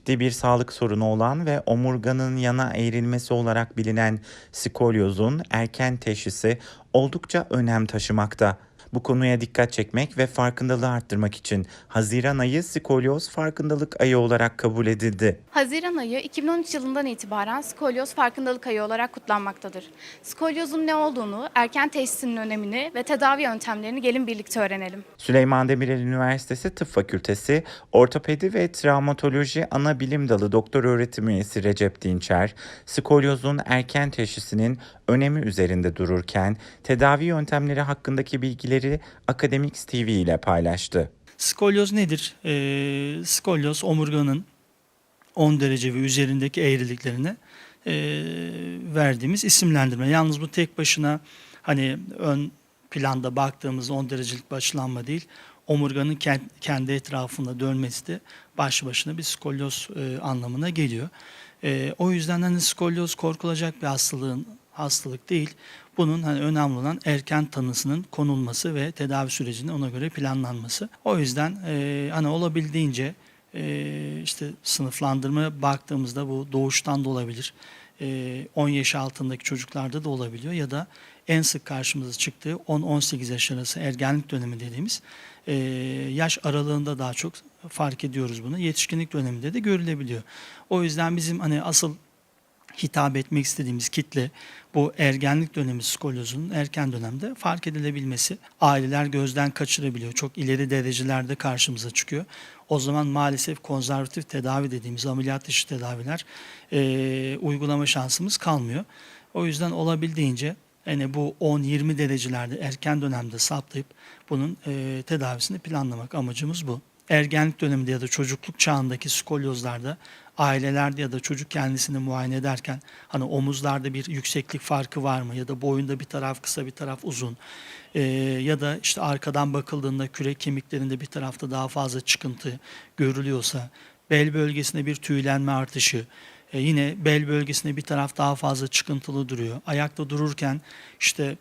ciddi bir sağlık sorunu olan ve omurganın yana eğrilmesi olarak bilinen skolyozun erken teşhisi oldukça önem taşımakta. Bu konuya dikkat çekmek ve farkındalığı arttırmak için Haziran ayı skolyoz farkındalık ayı olarak kabul edildi. Haziran ayı 2013 yılından itibaren skolyoz farkındalık ayı olarak kutlanmaktadır. Skolyozun ne olduğunu, erken teşhisinin önemini ve tedavi yöntemlerini gelin birlikte öğrenelim. Süleyman Demirel Üniversitesi Tıp Fakültesi Ortopedi ve Travmatoloji Ana Bilim Dalı Doktor Öğretim Üyesi Recep Dinçer, skolyozun erken teşhisinin önemi üzerinde dururken tedavi yöntemleri hakkındaki bilgileri Akademiks TV ile paylaştı. Skolyoz nedir? Ee, skolyoz omurganın 10 derece ve üzerindeki eğriliklerine e, verdiğimiz isimlendirme. Yalnız bu tek başına hani ön planda baktığımız 10 derecelik başlanma değil, omurganın kend- kendi etrafında dönmesi de başlı başına bir skolyoz e, anlamına geliyor. E, o yüzden hani skolyoz korkulacak bir hastalığın hastalık değil. Bunun hani önemli olan erken tanısının konulması ve tedavi sürecinin ona göre planlanması. O yüzden e, hani olabildiğince e, işte sınıflandırma baktığımızda bu doğuştan da olabilir. E, 10 yaş altındaki çocuklarda da olabiliyor ya da en sık karşımıza çıktığı 10-18 yaş arası ergenlik dönemi dediğimiz e, yaş aralığında daha çok fark ediyoruz bunu. Yetişkinlik döneminde de görülebiliyor. O yüzden bizim hani asıl hitap etmek istediğimiz kitle bu ergenlik dönemi skolyozunun erken dönemde fark edilebilmesi. Aileler gözden kaçırabiliyor. Çok ileri derecelerde karşımıza çıkıyor. O zaman maalesef konservatif tedavi dediğimiz ameliyat dışı tedaviler e, uygulama şansımız kalmıyor. O yüzden olabildiğince yani bu 10-20 derecelerde erken dönemde saptayıp bunun e, tedavisini planlamak amacımız bu. Ergenlik döneminde ya da çocukluk çağındaki skolyozlarda ailelerde ya da çocuk kendisini muayene ederken hani omuzlarda bir yükseklik farkı var mı ya da boyunda bir taraf kısa bir taraf uzun Ee, ya da işte arkadan bakıldığında kürek kemiklerinde bir tarafta daha fazla çıkıntı görülüyorsa bel bölgesinde bir tüylenme artışı e, yine bel bölgesinde bir taraf daha fazla çıkıntılı duruyor ayakta dururken işte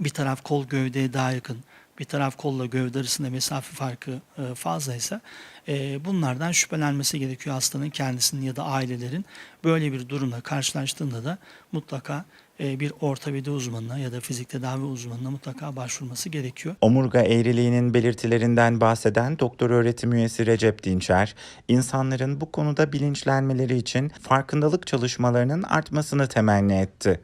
bir taraf kol gövdeye daha yakın, bir taraf kolla gövde arasında mesafe farkı e, fazlaysa e, bunlardan şüphelenmesi gerekiyor hastanın kendisinin ya da ailelerin. Böyle bir durumla karşılaştığında da mutlaka bir ortopedi uzmanına ya da fizik tedavi uzmanına mutlaka başvurması gerekiyor. Omurga eğriliğinin belirtilerinden bahseden doktor öğretim üyesi Recep Dinçer, insanların bu konuda bilinçlenmeleri için farkındalık çalışmalarının artmasını temenni etti.